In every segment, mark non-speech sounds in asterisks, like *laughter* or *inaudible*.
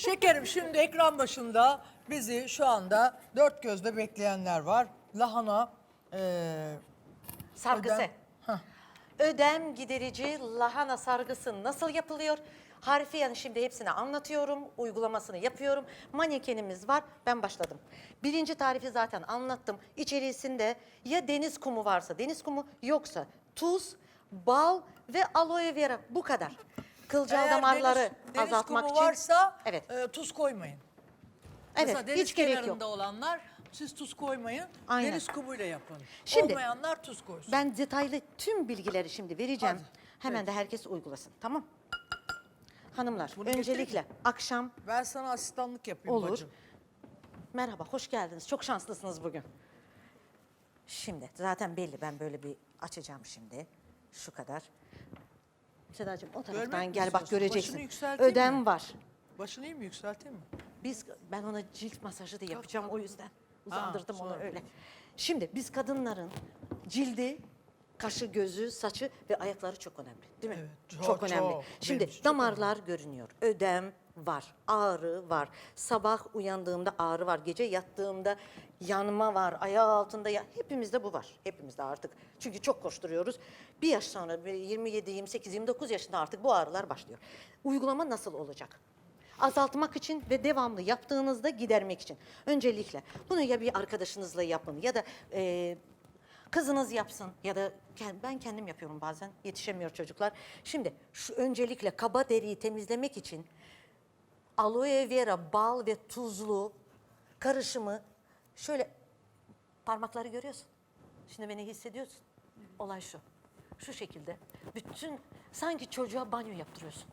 Şekerim şimdi ekran başında bizi şu anda dört gözle bekleyenler var. Lahana, eee Sargısı. ödem-. Ödem giderici lahana sargısı nasıl yapılıyor? Harfiyen şimdi hepsini anlatıyorum, uygulamasını yapıyorum. Manyekenimiz var, ben başladım. Birinci tarifi zaten anlattım. İçerisinde ya deniz kumu varsa deniz kumu, yoksa tuz, bal ve aloe vera bu kadar. Kılcal Eğer damarları deniz, deniz azaltmak kumu için. varsa Evet. eee, tuz koymayın. Evet, Mesela deniz hiç gerek kenarında yok. olanlar siz tuz koymayın. Aynen. Deniz kumuyla yapın. Şimdi- Olmayanlar tuz koysun. Ben detaylı tüm bilgileri şimdi vereceğim. Hadi, Hemen de herkes uygulasın. Tamam? Hanımlar, Bunu getireyim öncelikle akşam Ben sana asistanlık yapayım Olur. bacım. Merhaba, hoş geldiniz. Çok şanslısınız bugün. Şimdi zaten belli. Ben böyle bir açacağım şimdi. Şu kadar. Sedacığım o taraftan Görmek mi gel bak istiyorsun? göreceksin. Yükselteyim Ödem mi? var. Başını iyi mi yükselteyim mi? Biz ben ona cilt masajı da yapacağım o yüzden. Uzandırdım onu sonra öyle. Şimdi biz kadınların cildi, kaşı, gözü, saçı ve ayakları çok önemli. Değil mi? Evet, çok, önemli. çok. Şimdi Benim için çok damarlar görünüyor. Ödem var, ağrı var. Sabah uyandığımda ağrı var, gece yattığımda yanma var, ayağı altında ya hepimizde bu var. Hepimizde artık. Çünkü çok koşturuyoruz. Bir yaş sonra bir 27, 28, 29 yaşında artık bu ağrılar başlıyor. Uygulama nasıl olacak? azaltmak için ve devamlı yaptığınızda gidermek için. Öncelikle bunu ya bir arkadaşınızla yapın ya da e, kızınız yapsın ya da ben kendim yapıyorum bazen yetişemiyor çocuklar. Şimdi şu öncelikle kaba deriyi temizlemek için aloe vera, bal ve tuzlu karışımı şöyle parmakları görüyorsun. Şimdi beni hissediyorsun. Olay şu. Şu şekilde. Bütün sanki çocuğa banyo yaptırıyorsun.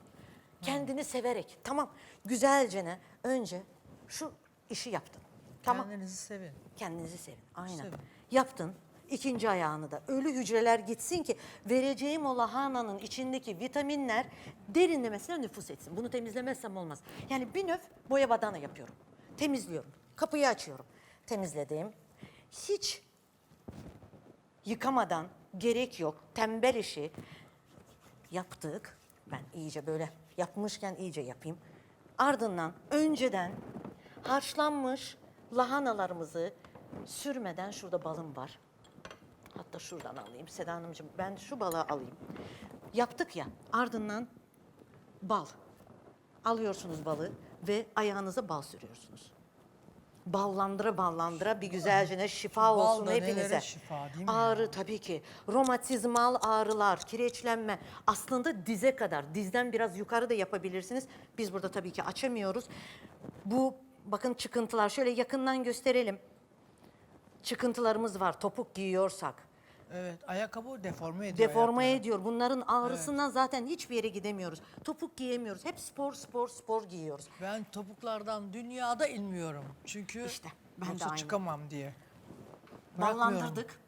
Kendini severek. Tamam. Güzelcene önce şu işi yaptın. Tamam. Kendinizi sevin. Kendinizi sevin. Aynen. Sevin. Yaptın. İkinci ayağını da ölü hücreler gitsin ki vereceğim o lahananın içindeki vitaminler derinlemesine nüfus etsin. Bunu temizlemezsem olmaz. Yani bir nöf boya badana yapıyorum. Temizliyorum. Kapıyı açıyorum. Temizledim. Hiç yıkamadan gerek yok. Tembel işi yaptık. Ben iyice böyle yapmışken iyice yapayım. Ardından önceden haşlanmış lahanalarımızı sürmeden şurada balım var. Hatta şuradan alayım Seda Hanımcığım. Ben şu balığı alayım. Yaptık ya ardından bal. Alıyorsunuz balı ve ayağınıza bal sürüyorsunuz. Ballandıra ballandıra bir güzelce şifa Bal olsun da hepinize. şifa, değil mi ya? Ağrı tabii ki. Romatizmal ağrılar, kireçlenme aslında dize kadar, dizden biraz yukarı da yapabilirsiniz. Biz burada tabii ki açamıyoruz. Bu bakın çıkıntılar şöyle yakından gösterelim. Çıkıntılarımız var topuk giyiyorsak. Evet, ayakkabı deforme ediyor. Deforme ayakları. ediyor. Bunların ağrısından zaten hiçbir yere gidemiyoruz. Topuk giyemiyoruz. Hep spor spor spor giyiyoruz. Ben topuklardan dünyada inmiyorum. Çünkü İşte, ben de yoksa aynı. çıkamam diye. Ballandırdık.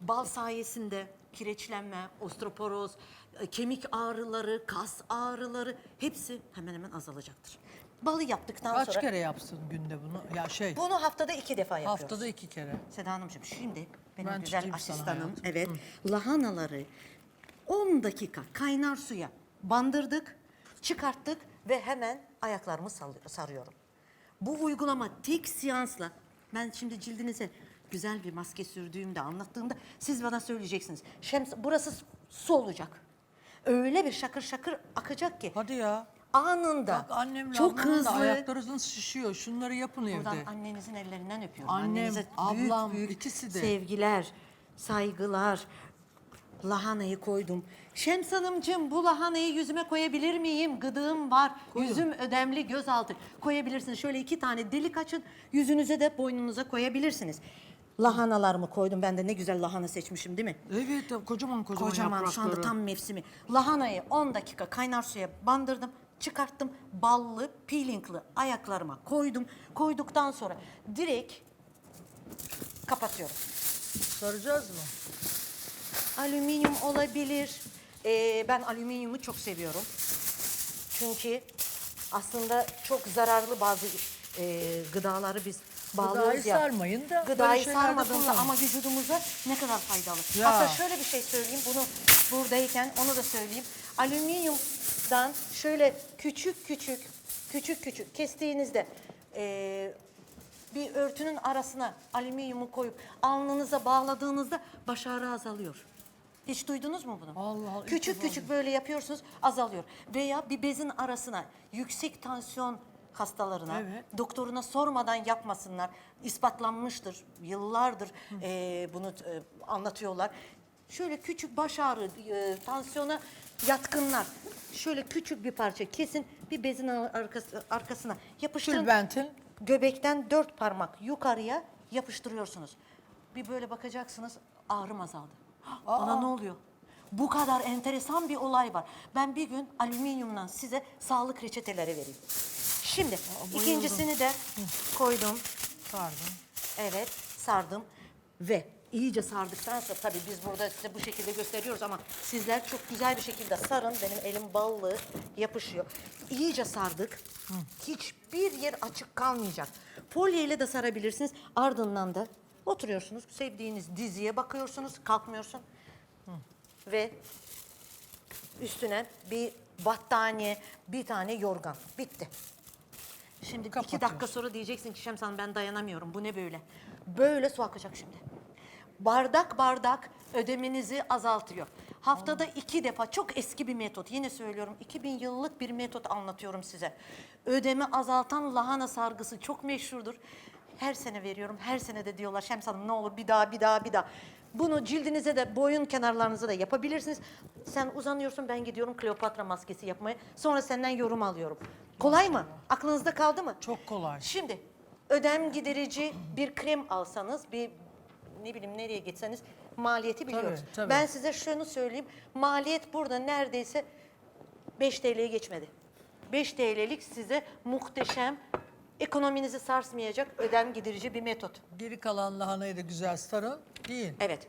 Bal sayesinde kireçlenme, osteoporoz, e, kemik ağrıları, kas ağrıları hepsi hemen hemen azalacaktır. Balı yaptıktan Kaç sonra kere yapsın günde bunu? Ya şey, bunu haftada iki defa yapıyoruz. haftada iki kere. Seda Hanımcığım şimdi benim Ben güzel tutayım sana asistanım hayatım. evet lahanaları 10 dakika kaynar suya bandırdık, çıkarttık ve hemen ayaklarımı sarıyorum. Bu uygulama tek seansla ben şimdi cildinize güzel bir maske sürdüğümde anlattığımda siz bana söyleyeceksiniz. Şems burası su olacak. Öyle bir şakır şakır akacak ki Hadi ya. Anında Bak annemle çok ablamın da hızlı ayaklarınız şişiyor. Şunları yapın Buradan evde. annenizin ellerinden öpüyorum. Annem, Annenize büyük ablam, büyük ikisi de. Sevgiler, saygılar. Lahanayı koydum. Şems Hanımcığım bu lahanayı yüzüme koyabilir miyim? Gıdığım var. Yüzüm ödemli, gözaltı. Koyabilirsiniz. Şöyle iki tane delik açın. Yüzünüze de boynunuza koyabilirsiniz. Lahanalarımı koydum. Ben de ne güzel lahana seçmişim değil mi? Evet, kocaman kocaman, Kocaman şu anda yaprakları. tam mevsimi. Lahanayı 10 dakika kaynar suya bandırdım. Çıkarttım. Ballı, peelingli ayaklarıma koydum. Koyduktan sonra direkt kapatıyorum. Saracağız mı? Alüminyum olabilir. Ee, ben alüminyumu çok seviyorum. Çünkü aslında çok zararlı bazı e, gıdaları biz bağlıyoruz ya. sarmayın da böyle Gıdayı şeylerde sarmadığında kullanın. ama vücudumuza ne kadar faydalı. Ya. Hatta şöyle bir şey söyleyeyim. Bunu buradayken onu da söyleyeyim. Alüminyumdan şöyle küçük küçük Küçük küçük kestiğinizde eee, bir örtünün arasına alüminyumu koyup alnınıza bağladığınızda baş ağrı azalıyor. Hiç duydunuz mu bunu? Allah Allah, Küçük küçük böyle yapıyorsunuz azalıyor. Veya bir bezin arasına yüksek tansiyon hastalarına Evet. doktoruna sormadan yapmasınlar. İspatlanmıştır. Yıllardır eee, bunu e, anlatıyorlar. Şöyle küçük baş ağrı, e, tansiyona yatkınlar. Şöyle küçük bir parça kesin bir bezin arkası, arkasına yapıştırın. Tülbentin. Göbekten dört parmak yukarıya yapıştırıyorsunuz. Bir böyle bakacaksınız ağrım azaldı. Bana ne oluyor? Bu kadar enteresan bir olay var. Ben bir gün alüminyumdan size sağlık reçeteleri vereyim. Şimdi ikincisini de koydum. Pardon. Evet sardım ve iyice sardıktan sonra tabii biz burada size bu şekilde gösteriyoruz ama sizler çok güzel bir şekilde sarın. Benim elim ballı yapışıyor. İyice sardık. Hiçbir yer açık kalmayacak. Folye ile de sarabilirsiniz. Ardından da oturuyorsunuz. Sevdiğiniz diziye bakıyorsunuz. Kalkmıyorsun. Ve üstüne bir battaniye, bir tane yorgan. Bitti. Şimdi iki dakika sonra diyeceksin ki Şemsan ben dayanamıyorum. Bu ne böyle? Böyle su akacak şimdi. Bardak bardak ödemenizi azaltıyor. Haftada iki defa çok eski bir metot. Yine söylüyorum 2000 yıllık bir metot anlatıyorum size. Ödemi azaltan lahana sargısı çok meşhurdur. Her sene veriyorum. Her sene de diyorlar Şems Hanım ne olur bir daha bir daha bir daha. Bunu cildinize de boyun kenarlarınıza da yapabilirsiniz. Sen uzanıyorsun ben gidiyorum Kleopatra maskesi yapmaya. Sonra senden yorum alıyorum. Kolay mı? Aklınızda kaldı mı? Çok kolay. Şimdi ödem giderici bir krem alsanız bir ne bileyim nereye gitseniz maliyeti biliyoruz. Tabii, tabii. Ben size şunu söyleyeyim. Maliyet burada neredeyse 5 TL'yi geçmedi. 5 TL'lik size muhteşem ekonominizi sarsmayacak ödem giderici bir metot. Geri kalan lahanayı da güzel sarın. Yiyin. Evet.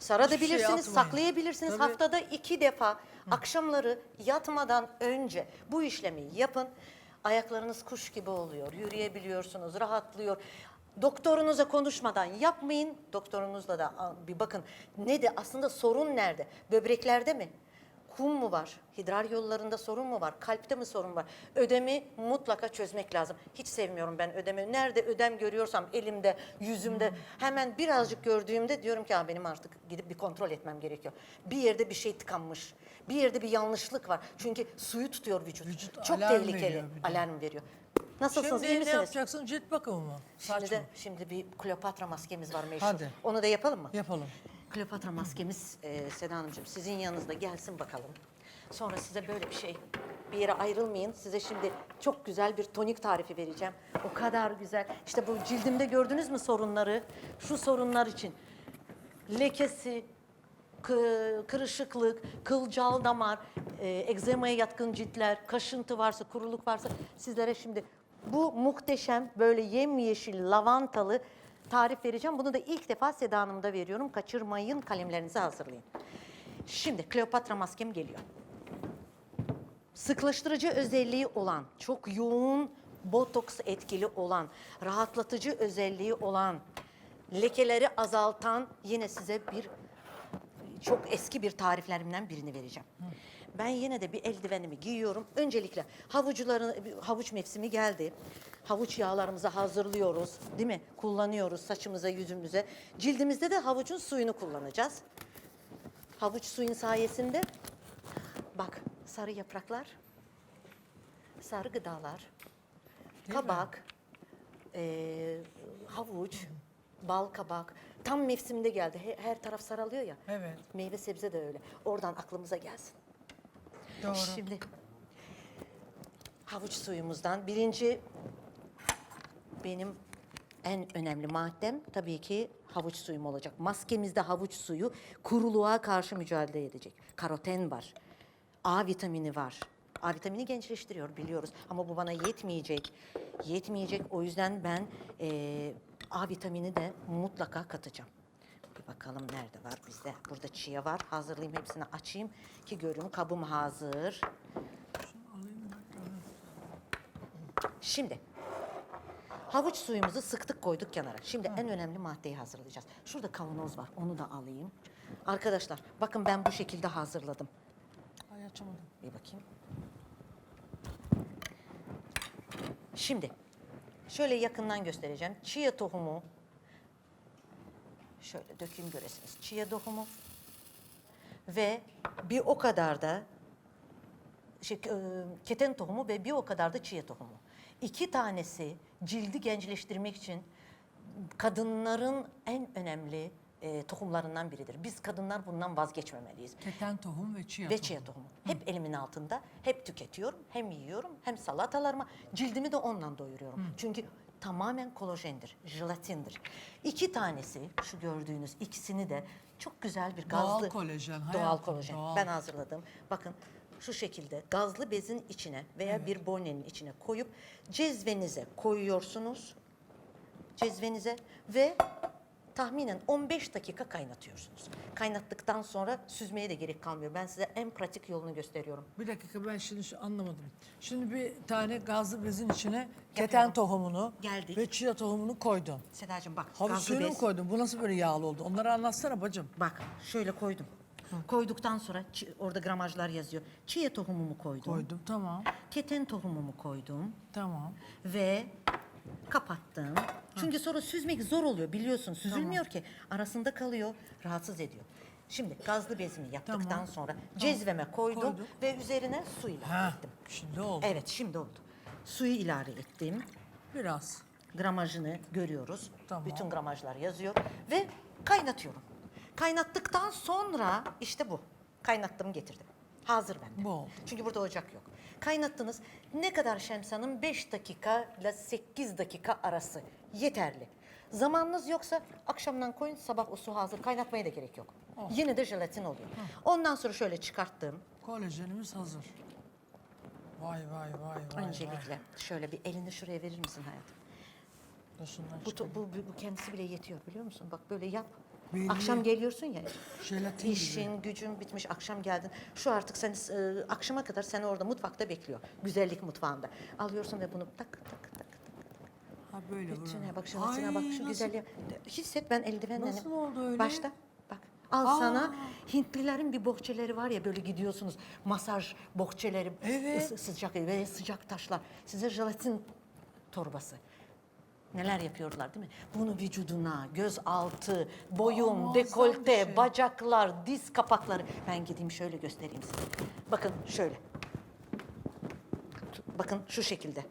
Hiçbir şey saklayabilirsiniz. Tabii. Haftada iki defa akşamları yatmadan önce bu işlemi yapın. Ayaklarınız kuş gibi oluyor, yürüyebiliyorsunuz, rahatlıyor. Doktorunuza konuşmadan yapmayın. Doktorunuzla da bir bakın. Ne de aslında sorun nerede? Böbreklerde mi? Kum mu var? Hidrar yollarında sorun mu var? Kalpte mi sorun var? Ödemi mutlaka çözmek lazım. Hiç sevmiyorum ben ödemi. Nerede ödem görüyorsam elimde, yüzümde hemen birazcık gördüğümde diyorum ki "Aa, benim artık gidip bir kontrol etmem gerekiyor. Bir yerde bir şey tıkanmış. Bir yerde bir yanlışlık var. Çünkü suyu tutuyor vücut. Vücut Çok alarm tehlikeli. veriyor. Alarm veriyor. Nasılsınız? iyi Şimdi ne misiniz? yapacaksın? Cilt bakımı mı? Saç Şimdi de mı? şimdi bir Kleopatra maskemiz var meşhur. Hadi. Onu da yapalım mı? Yapalım. Kleopatra maskemiz e, Seda Hanımcığım sizin yanınızda gelsin bakalım. Sonra size böyle bir şey bir yere ayrılmayın. Size şimdi çok güzel bir tonik tarifi vereceğim. O kadar güzel. İşte bu cildimde gördünüz mü sorunları? Şu sorunlar için. Lekesi, kırışıklık, kılcal damar, e, egzemaya yatkın ciltler, kaşıntı varsa, kuruluk varsa sizlere şimdi bu muhteşem böyle yemyeşil lavantalı tarif vereceğim. Bunu da ilk defa Seda Hanım'da veriyorum. Kaçırmayın, kalemlerinizi hazırlayın. Şimdi Kleopatra maskem geliyor. Sıklaştırıcı özelliği olan, çok yoğun botoks etkili olan, rahatlatıcı özelliği olan, lekeleri azaltan yine size bir çok eski bir tariflerimden birini vereceğim. Ben yine de bir eldivenimi giyiyorum. Öncelikle havucuların havuç mevsimi geldi. Havuç yağlarımızı hazırlıyoruz, değil mi? Kullanıyoruz saçımıza, yüzümüze. Cildimizde de havucun suyunu kullanacağız. Havuç suyun sayesinde bak sarı yapraklar, sarı gıdalar, kabak, eee, havuç, bal kabak tam mevsiminde geldi. He- Her taraf saralıyor ya. Evet. Meyve sebze de öyle. Oradan aklımıza gelsin. Doğru. Şimdi havuç suyumuzdan birinci benim en önemli maddem tabii ki havuç suyum olacak. Maskemizde havuç suyu kuruluğa karşı mücadele edecek. Karoten var. A vitamini var. A vitamini gençleştiriyor biliyoruz ama bu bana yetmeyecek. Yetmeyecek o yüzden ben eee, A vitamini de mutlaka katacağım. Bir bakalım nerede var bizde. Burada çiğ var. Hazırlayayım hepsini açayım ki görün kabım hazır. Şimdi havuç suyumuzu sıktık koyduk kenara. Şimdi en önemli maddeyi hazırlayacağız. Şurada kavanoz var. Onu da alayım. Arkadaşlar bakın ben bu şekilde hazırladım. Ay açamadım. Bir bakayım. Şimdi şöyle yakından göstereceğim. Chia tohumu şöyle dökeyim göresiniz. Chia tohumu ve bir o kadar da şey, e, keten tohumu ve bir o kadar da chia tohumu. İki tanesi cildi gençleştirmek için kadınların en önemli e, tohumlarından biridir. Biz kadınlar bundan vazgeçmemeliyiz. Keten tohum ve chia Ve tohum. chia tohumu. Hep elimin altında. Hep tüketiyorum. Hem yiyorum hem salatalarıma. Cildimi de onunla doyuruyorum. Çünkü tamamen kolajendir, jelatindir. İki tanesi, şu gördüğünüz ikisini de çok güzel bir Doğal gazlı... kolajen, Doğal hayatım, kolajen. doğal. Ben hazırladım. Bakın şu şekilde gazlı bezin içine veya bir bonenin içine koyup cezvenize koyuyorsunuz. Cezvenize ve tahminen 15 dakika kaynatıyorsunuz. Kaynattıktan sonra süzmeye de gerek kalmıyor. Ben size en pratik yolunu gösteriyorum. Bir dakika ben şimdi şu anlamadım. Şimdi bir tane gazlı bezin içine keten tohumunu Geldik. ve chia tohumunu koydun. Sedacığım bak Havuç gazlı suyunu mu bez. koydun? Bu nasıl böyle yağlı oldu? Onları anlatsana bacım. Bak şöyle koydum. Koyduktan sonra çi- orada gramajlar yazıyor. Chia tohumumu koydum. Koydum tamam. Keten tohumumu koydum. Tamam. ve kapattım. Çünkü sonra süzmek zor oluyor biliyorsun. Süzülmüyor ki. Arasında kalıyor, rahatsız ediyor. Şimdi gazlı bezimi yaptıktan Tamam. sonra cezveme koydum Koyduk. ve üzerine su ilave Ha, ettim. şimdi oldu. Evet şimdi oldu. Suyu ilave ettim. Biraz. Gramajını görüyoruz. Tamam. Bütün gramajlar yazıyor ve kaynatıyorum. Kaynattıktan sonra işte bu. Kaynattım getirdim. Hazır bende. Bu oldu. Çünkü burada ocak yok. Kaynattınız. Ne kadar Şems Hanım? 5 dakika ile 8 dakika arası. Yeterli. Zamanınız yoksa akşamdan koyun sabah o su hazır. Kaynatmaya da gerek yok. Oh. Yine de jelatin oluyor. Ondan sonra şöyle çıkarttım. Kolajenimiz hazır. Vay vay vay vay. Öncelikle şöyle bir elini şuraya verir misin hayatım? Vay. Bu, bu, bu, bu kendisi bile yetiyor biliyor musun? Bak böyle yap. Belli. Akşam geliyorsun ya. Jelatin gibi. İşin, gücün bitmiş, akşam geldin. Şu artık sen e, akşama kadar seni orada mutfakta bekliyor. Güzellik mutfağında. Alıyorsun ve bunu tak tak tak tak. Ha böyle Bütüne bak, Ay, bak, şu güzelliğe. Hisset ben eldivenle. Nasıl oldu öyle? Başta. Bak. Al Aa. sana Hintlilerin bir bohçeleri var ya böyle gidiyorsunuz masaj bohçeleri Evet. sıcak ve sıcak taşlar size jelatin torbası neler yapıyorlar değil mi? Bunu vücuduna, göz altı, boyun, muazzam dekolte, şey. bacaklar, diz kapakları. Ben gideyim şöyle göstereyim size. Bakın şöyle. Bakın şu şekilde.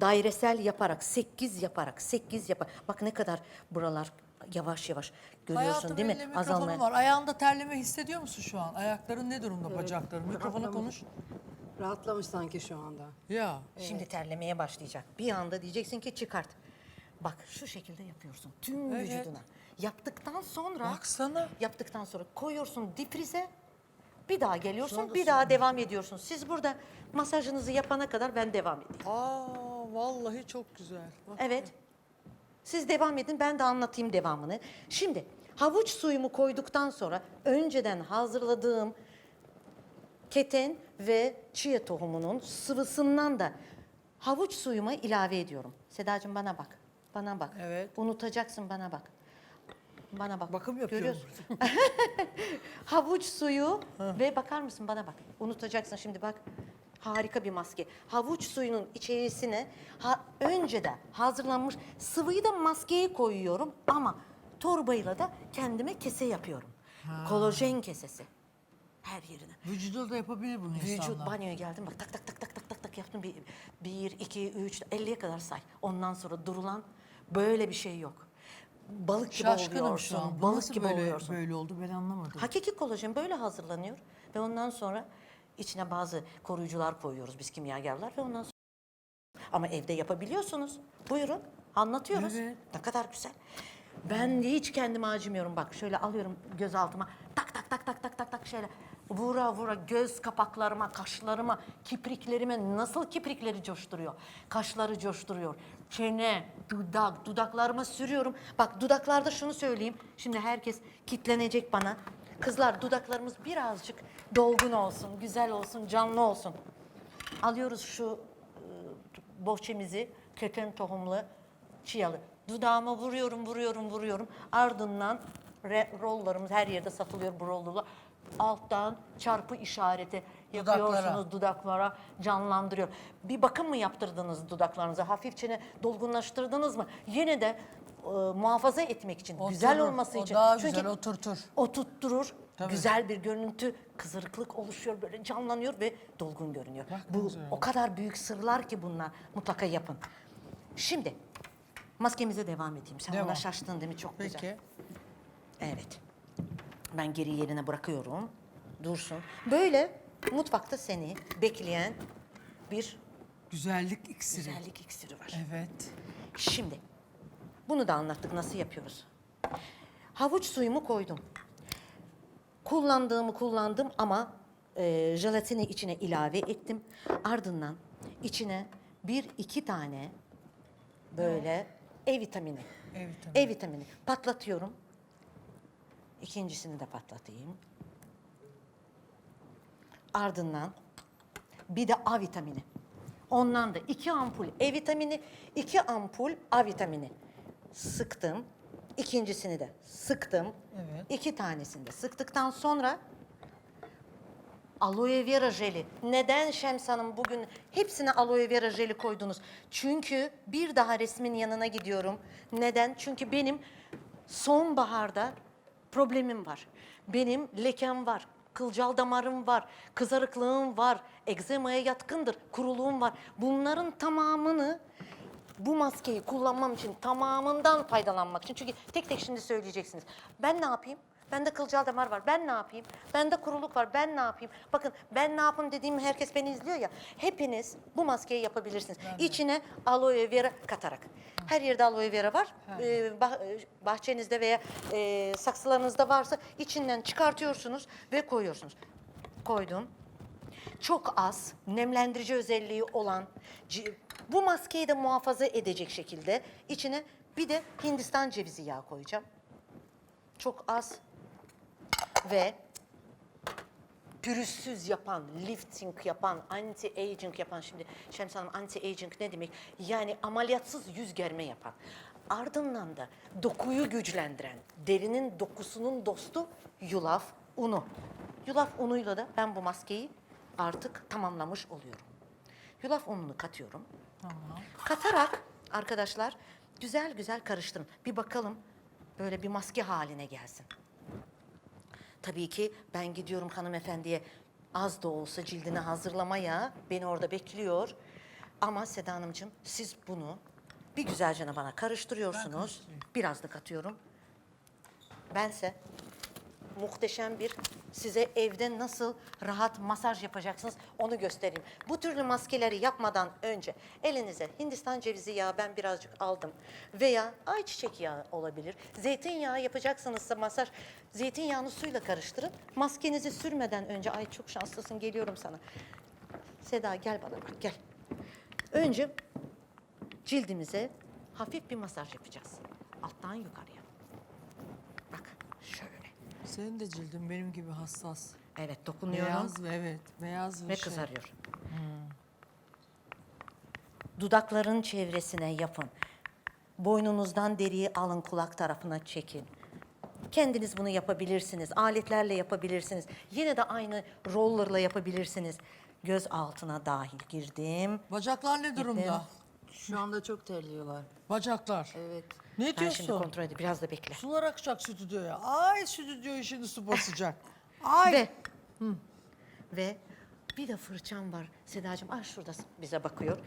Dairesel yaparak, 8 yaparak, 8 yapar. Bak ne kadar buralar yavaş yavaş görüyorsun Hayatım değil mi? mikrofonu var. Ayağında terleme hissediyor musun şu an? Ayakların ne durumda bacakların? Mikrofona konuş. *laughs* Rahatlamış sanki şu anda. Ya. Şimdi terlemeye başlayacak. Bir anda diyeceksin ki çıkart. Bak şu şekilde yapıyorsun tüm Evet. vücuduna. Yaptıktan sonra Baksana. yaptıktan sonra koyuyorsun difrize. Bir daha geliyorsun, bir daha devam ediyorsun. Siz burada masajınızı yapana kadar ben devam edeyim. Aa vallahi çok güzel. Bak. Evet. Siz devam edin ben de anlatayım devamını. Şimdi havuç suyumu koyduktan sonra önceden hazırladığım keten ve chia tohumunun sıvısından da havuç suyuma ilave ediyorum. Sedacığım bana bak. Bana bak. Evet. Unutacaksın bana bak. Bana bak. Bakım yapıyorum Görüyorsun. *laughs* Havuç suyu ve bakar mısın bana bak. Unutacaksın şimdi bak. Harika bir maske. Havuç suyunun içerisine ha, önceden hazırlanmış sıvıyı da maskeye koyuyorum ama torbayla da kendime kese yapıyorum. Kolajen kesesi. Her yerine. Vücuda da yapabilir bunu Vücut insanlar. banyoya geldim bak tak tak tak tak tak tak tak yaptım. Bir, bir, iki, üç, elliye kadar say. Ondan sonra durulan böyle bir şey yok. Balık gibi Şaşkınım oluyorsun. şu an. Bu Balık nasıl gibi böyle, oluyorsun. böyle oldu ben anlamadım. Hakiki kolajen böyle hazırlanıyor ve ondan sonra içine bazı koruyucular koyuyoruz biz kimyagerler ve ondan sonra ama evde yapabiliyorsunuz. Buyurun anlatıyoruz. Evet. Ne kadar güzel. Ben de hiç kendime acımıyorum bak şöyle alıyorum göz altıma tak tak tak tak tak tak tak şöyle vura vura göz kapaklarıma, kaşlarıma, kipriklerime nasıl kiprikleri coşturuyor. Kaşları coşturuyor. Çene, dudak, dudaklarıma sürüyorum. Bak dudaklarda şunu söyleyeyim. Şimdi herkes kitlenecek bana. Kızlar dudaklarımız birazcık dolgun olsun, güzel olsun, canlı olsun. Alıyoruz şu e, bohçemizi, keten tohumlu, çiyalı. Dudağıma vuruyorum, vuruyorum, vuruyorum. Ardından re, rollarımız her yerde satılıyor bu rollular. Alttan çarpı işareti yapıyorsunuz dudaklara canlandırıyor. Bir bakım mı yaptırdınız dudaklarınıza? Hafifçe dolgunlaştırdınız mı? Yine de e, muhafaza etmek için, güzel Oturur, olması o için. daha Çünkü güzel oturtur. oturtturur. Tabii. Güzel bir görüntü, kızarıklık oluşuyor, böyle canlanıyor ve dolgun görünüyor. Bu o kadar büyük sırlar ki bunlar. Mutlaka yapın. Şimdi maskemize devam edeyim. Sen Devam. ona şaştın değil mi? Çok güzel. Peki. Evet. Ben geri yerine bırakıyorum. Dursun. Böyle mutfakta seni bekleyen bir Güzellik iksiri. güzellik iksiri var. Evet. Şimdi bunu da anlattık nasıl yapıyoruz. Havuç suyumu koydum. Kullandığımı kullandım ama e, jelatini içine ilave ettim. Ardından içine bir iki tane böyle E vitamini. E vitamini. E vitamini patlatıyorum. İkincisini de patlatayım. Ardından bir de A vitamini. Ondan da iki ampul E vitamini, iki ampul A vitamini sıktım. İkincisini de sıktım. Evet. İki tanesini de sıktıktan sonra aloe vera jeli. Neden Şems Hanım bugün hepsine aloe vera jeli koydunuz? Çünkü bir daha resmin yanına gidiyorum. Neden? Çünkü benim sonbaharda problemim var. Benim lekem var, kılcal damarım var, kızarıklığım var, egzemaya yatkındır, kuruluğum var. Bunların tamamını bu maskeyi kullanmam için tamamından faydalanmak için. Çünkü tek tek şimdi söyleyeceksiniz. Ben ne yapayım? Bende kılcal damar var. Ben ne yapayım? Bende kuruluk var. Ben ne yapayım? Bakın ben ne yapayım dediğim herkes beni izliyor ya. Hepiniz bu maskeyi yapabilirsiniz. İçine aloe vera katarak. Her yerde aloe vera var. Ee, bah- e, bahçenizde veya e, saksılarınızda varsa içinden çıkartıyorsunuz ve koyuyorsunuz. Koydum çok az nemlendirici özelliği olan bu maskeyi de muhafaza edecek şekilde içine bir de Hindistan cevizi yağı koyacağım. Çok az ve pürüzsüz yapan, lifting yapan, anti-aging yapan şimdi Şems Hanım anti-aging ne demek? Yani ameliyatsız yüz germe yapan. Ardından da dokuyu güçlendiren, derinin dokusunun dostu yulaf unu. Yulaf unuyla da ben bu maskeyi artık tamamlamış oluyorum. Yulaf ununu katıyorum. Katarak arkadaşlar güzel güzel karıştırın. Bir bakalım böyle bir maske haline gelsin. Tabii ki ben gidiyorum hanımefendiye az da olsa cildini hazırlamaya beni orada bekliyor. Ama Seda Hanımcığım siz bunu bir güzelce bana karıştırıyorsunuz. Biraz da katıyorum. Bense muhteşem bir size evde nasıl rahat masaj yapacaksınız onu göstereyim. Bu türlü maskeleri yapmadan önce elinize Hindistan cevizi yağı ben birazcık aldım veya ayçiçek yağı olabilir. Zeytinyağı yapacaksanızsa masaj zeytinyağını suyla karıştırın. Maskenizi sürmeden önce ay çok şanslısın geliyorum sana. Seda gel bana bak gel. Önce cildimize hafif bir masaj yapacağız. Alttan yukarıya. Senin de cildin benim gibi hassas. Evet dokunuyorum Beyaz ve evet. Beyaz ve, ve şey. kızarıyor. Dudakların çevresine yapın. Boynunuzdan deriyi alın kulak tarafına çekin. Kendiniz bunu yapabilirsiniz. Aletlerle yapabilirsiniz. Yine de aynı rollerla yapabilirsiniz. Göz altına dahil girdim. Bacaklar ne durumda? Şu anda çok terliyorlar. Bacaklar. Evet. Ne Ben şimdi diyorsun? kontrol edeyim. Biraz da bekle. Sular akacak stüdyoya. Ay stüdyo işini su basacak. Ay. Ve ve bir de fırçam var. Sedacığım ah şurada bize bakıyor.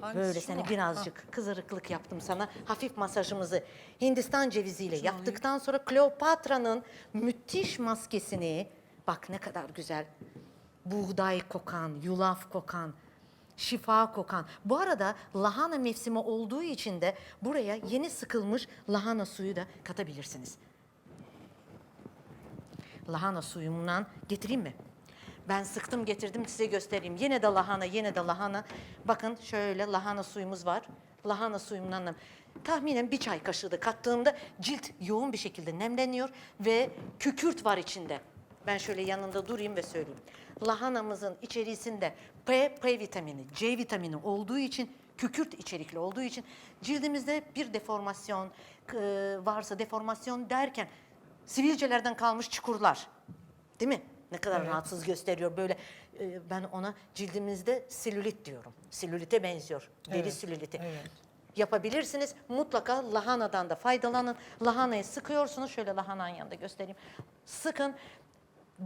Hangisi Böyle şu seni mu? birazcık kızarıklık yaptım sana. Hafif masajımızı Hindistan ceviziyle yaptıktan sonra Kleopatra'nın müthiş maskesini bak ne kadar güzel. Buğday kokan, yulaf kokan, şifa kokan. Bu arada lahana mevsimi olduğu için de buraya yeni sıkılmış lahana suyu da katabilirsiniz. Lahana suyumdan getireyim mi? Ben sıktım getirdim size göstereyim. Yine de lahana, yine de lahana. Bakın şöyle lahana suyumuz var. Lahana suyumdan da tahminen bir çay kaşığı da kattığımda cilt yoğun bir şekilde nemleniyor ve kükürt var içinde. Ben şöyle yanında durayım ve söyleyeyim. Lahanamızın içerisinde P, P vitamini, C vitamini olduğu için kükürt içerikli olduğu için cildimizde bir deformasyon e, varsa deformasyon derken sivilcelerden kalmış çukurlar. Değil mi? Ne kadar rahatsız gösteriyor böyle e, ben ona cildimizde selülit diyorum. Selülite benziyor. Deri Evet, selüliti. evet. Yapabilirsiniz. Mutlaka lahanadan da faydalanın. Lahanayı sıkıyorsunuz. Şöyle lahananın yanında göstereyim. Sıkın.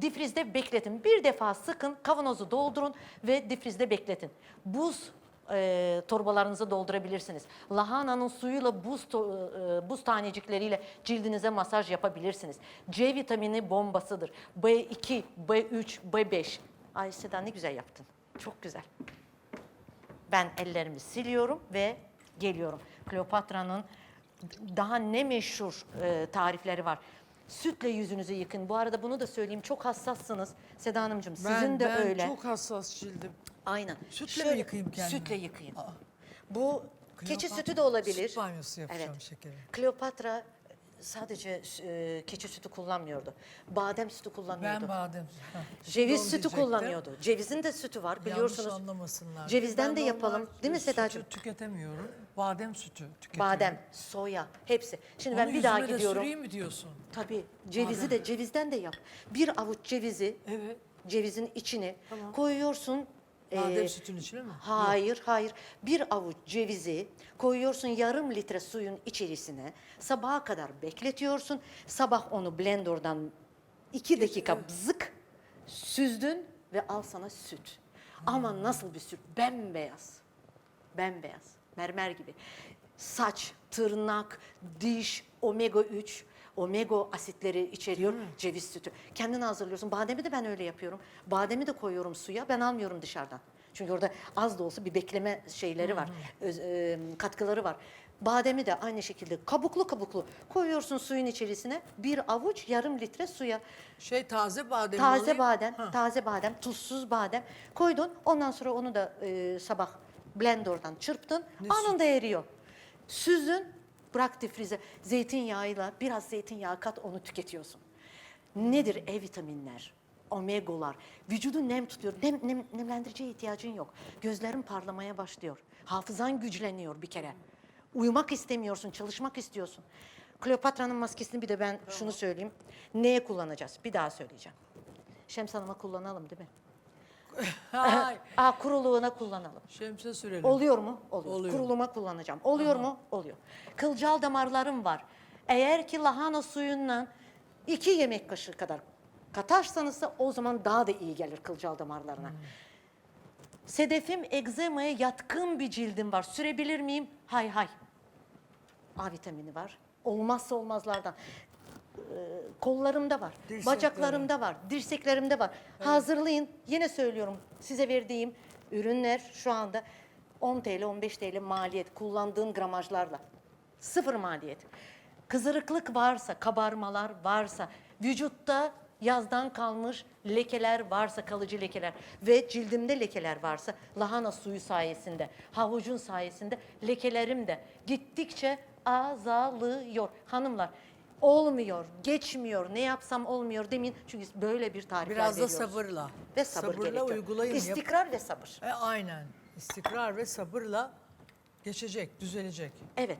Difrizde bekletin. Bir defa sıkın, kavanozu doldurun ve difrizde bekletin. Buz e, torbalarınızı doldurabilirsiniz. Lahananın suyuyla buz to- e, buz tanecikleriyle cildinize masaj yapabilirsiniz. C vitamini bombasıdır. B2, B3, B5. Ay Seda ne güzel yaptın. Çok güzel. Ben ellerimi siliyorum ve geliyorum. Kleopatra'nın daha ne meşhur e, tarifleri var. Sütle yüzünüzü yıkın. Bu arada bunu da söyleyeyim. Çok hassassınız Seda Hanımcığım. Sizin ben, de ben öyle. çok hassas cildim. Aynen. Sütle mi yıkayayım kendimi? Sütle yıkayın. Aa. Bu keçi Kleopatra sütü de olabilir. Süt banyosu yapacağım şekerim. Kleopatra sadece e, keçi sütü kullanmıyordu. Badem sütü kullanıyordu. Ben badem. Ha, Ceviz sütü diyecektim. kullanıyordu. Cevizin de sütü var biliyorsunuz. Yanlış anlamasınlar. Cevizden Ben de normal yapalım. Değil mi sütü Sedacığım? tüketemiyorum. Badem sütü tüketiyorum. Badem, soya, hepsi. Şimdi ben Onu bir daha yüzüme de gidiyorum. süreyim mi diyorsun? Tabii cevizi de cevizden de yap. Bir avuç cevizi Evet. cevizin içine koyuyorsun. Badem ee, sütün içine mi? Hayır, hayır. Bir avuç cevizi koyuyorsun yarım litre suyun içerisine. Sabaha kadar bekletiyorsun. Sabah onu blenderdan iki dakika bızık süzdün ve al sana süt. Ama nasıl bir süt? Bembeyaz. Bembeyaz. Mermer gibi. Saç, tırnak, diş, omega 3, omega asitleri içeriyor ceviz sütü. Kendin hazırlıyorsun. Bademi de ben öyle yapıyorum. Bademi de koyuyorum suya. Ben almıyorum dışarıdan. Çünkü orada az da olsa bir bekleme şeyleri var. öz- e, katkıları var. Bademi de aynı şekilde kabuklu kabuklu koyuyorsun suyun içerisine. Bir avuç yarım litre suya. Şey taze badem Taze badem, taze badem, tuzsuz badem koydun. Ondan sonra onu da e, sabah blenderdan çırptın. anında eriyor. Süzün, bırak difrize. Zeytinyağıyla biraz zeytinyağı kat onu tüketiyorsun. Nedir E vitaminler? Omegalar. Vücudu nem tutuyor. Nem, nem, nemlendiriciye ihtiyacın yok. Gözlerin parlamaya başlıyor. Hafızan güçleniyor bir kere. Uyumak istemiyorsun, çalışmak istiyorsun. Kleopatra'nın maskesini bir de ben şunu söyleyeyim. Neye kullanacağız? Bir daha söyleyeceğim. Şems Hanım'a kullanalım değil mi? Hay. Aa, kuruluğuna kullanalım. Şemse sürelim. Oluyor mu? Oluyor. Oluyor. Kuruluma kullanacağım. Oluyor mu? Oluyor. Kılcal damarlarım var. Eğer ki lahana suyundan iki yemek kaşığı kadar katarsanız da o zaman daha da iyi gelir kılcal damarlarına. Sedefim egzemaya yatkın bir cildim var. Sürebilir miyim? Hay hay. A vitamini var. Olmazsa olmazlardan. Ee, kollarımda var. Dirseklerim. Bacaklarımda var. Dirseklerimde var. Hazırlayın. Yine söylüyorum. Size verdiğim ürünler şu anda 10 TL, 15 TL maliyet kullandığım gramajlarla. Sıfır maliyet. Kızarıklık varsa, kabarmalar varsa, vücutta yazdan kalmış lekeler varsa, kalıcı lekeler ve cildimde lekeler varsa lahana suyu sayesinde, havucun sayesinde lekelerim de gittikçe azalıyor. Hanımlar olmuyor, geçmiyor, ne yapsam olmuyor demeyin. Çünkü böyle bir tarifler Biraz da sabırla. Ve sabır Sabırla gerekiyor. uygulayın. İstikrar ve sabır. E, aynen. İstikrar ve sabırla geçecek, düzelecek. Evet.